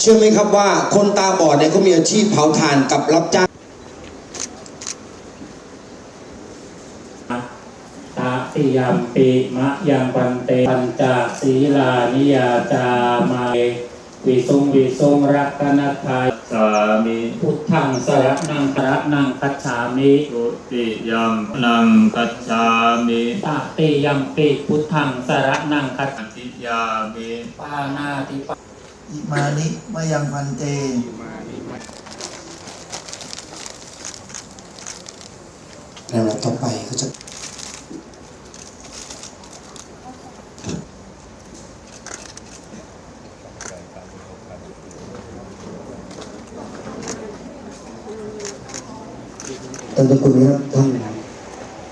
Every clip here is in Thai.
เชื่อไหมครับว่าคนตาบอดเนี่ยเขามีอาชีพเผาถ่านกับรับจ้างตาติยมปิมะยังปันเตปัญจศีลานิยาจามาเอวิสุงวิสุงรักนัทายสามิพุทธังสรนังสรนังคัจฉามิทุติยัมนังกัจฉามิตติยมปิพุทธังสรนังคัจอธิยามิปานาติปะ อิมานิมะยังพันเต ในลำดับต่อไปก็จะตั้งแต่คุณนี้ท่าน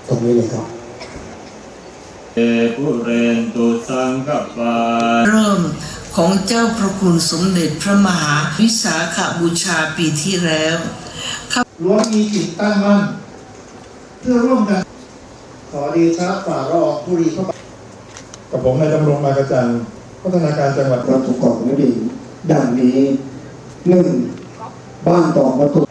ตรงนี้เลยครับเอปุเรนตุสังกปาเริ่ม ของเจ้าพระคุณสมเด็จพระมหาวิสาขบูชาปีที่แล้วล้วนมีจิตตั้งมั่น เพื่อร่วมกัน ขอดีชะฝ่าละอองธุรีเข้าไปกับผมนายดำรงมากระจันทร์พัฒนาการจังหวัดเราถูกกรอกไว้ดี ดังนี้หนึ่งบ้านตอกวัต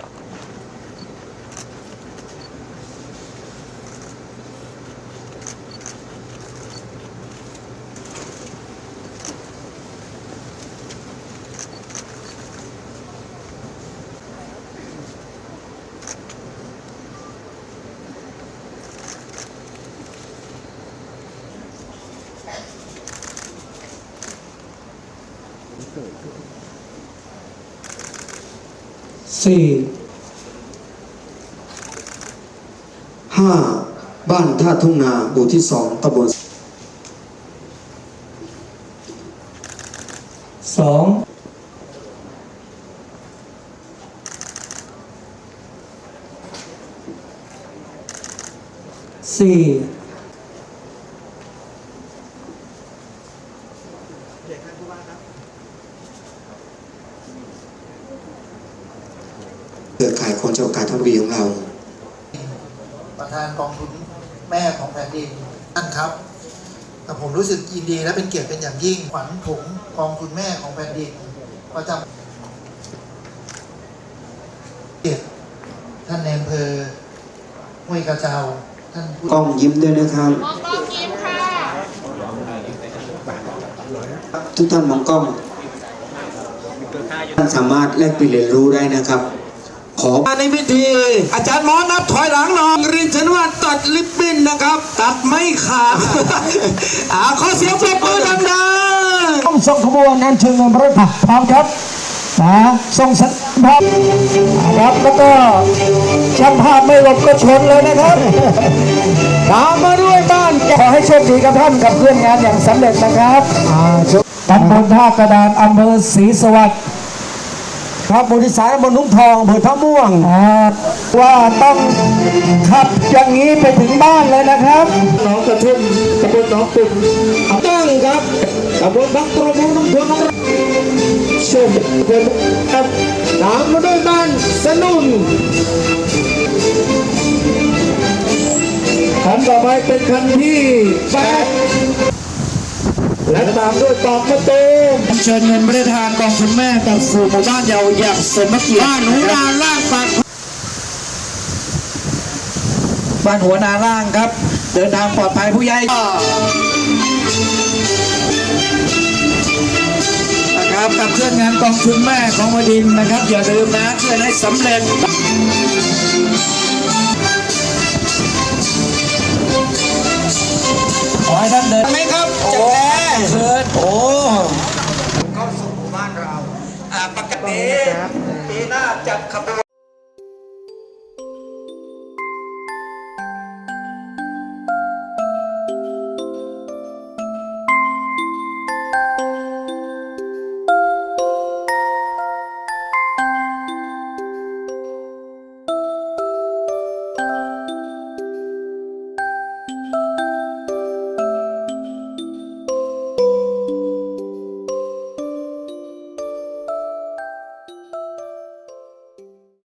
สี่ห้าบ้านท่าทุ่งนาหมู่ที่สองตำบลสองสี่ เครือข่ายคนจังหวัดกาญจนบุรีของเรา ประธานกองทุนแม่ของแผ่นดินท่านครับแต่ผมรู้สึกยินดีและเป็นเกียรติเป็นอย่างยิ่งขวัญถุงกองทุนแม่ของแผ่นดินประจำเกียรติท่านในอำเภอห้วยกระเจ้าท่านผู้กล้องยิ้มด้วยนะครับมองกล้องยิ้มค่ะทุกท่านมองกล้องท่านสามารถแลกเปลี่ยนเรียนรู้ได้นะครับ ขอในพิธี อาจารย์หมอนับถอยหลังหนองรินชนวัตตัดลิปบิ้นนะครับ ตัดไม่ขาดอ่าขอเสียงปรบมือดังต้องส่งขบวนอันเชิญเงินพระผักพร้อมครับนะส่งสัญญาณครับแล้วก็ช่างภาพไม่หลบก็ชนเลยนะครับตามมาด้วยบ้านแกขอให้โชคดีกับท่านกับเพื่อนงานอย่างสำเร็จนะครับอ่าตำบลท่ากระดานอำเภอศรีสวัสดิ์ ครับบริษัทบนนุ่งทองอำเภอท่าม่วงอ่าว่าต้องขับอย่างนี้ไปถึงบ้านเลยนะครับหนองกระทุ่มตำบลหนองตุ่มตั้งครับตำบลบางตรมน้องทวนน้องชมเป็นครับตามมาด้วยบ้านสนุนคันต่อไปเป็นคันที่แปด และตามด้วยตอกประตูเชิญเงินบริทานกองทุนแม่กับสู่หมู่บ้านเยาวอย่างสมเกียรติบ้านหัวนาล่างปากบ้านหัวนาล่างครับ เดินทางปลอดภัยผู้ใหญ่นะครับกับเคลื่อนงานกองทุนแม่ของวดินทร์นะครับ อย่าลืมนะเพื่อให้สำเร็จขอให้ท่านเดิน โอ้เข้าสู่หมู่บ้านเรา อ่าปกติปีหน้าจัดขบวน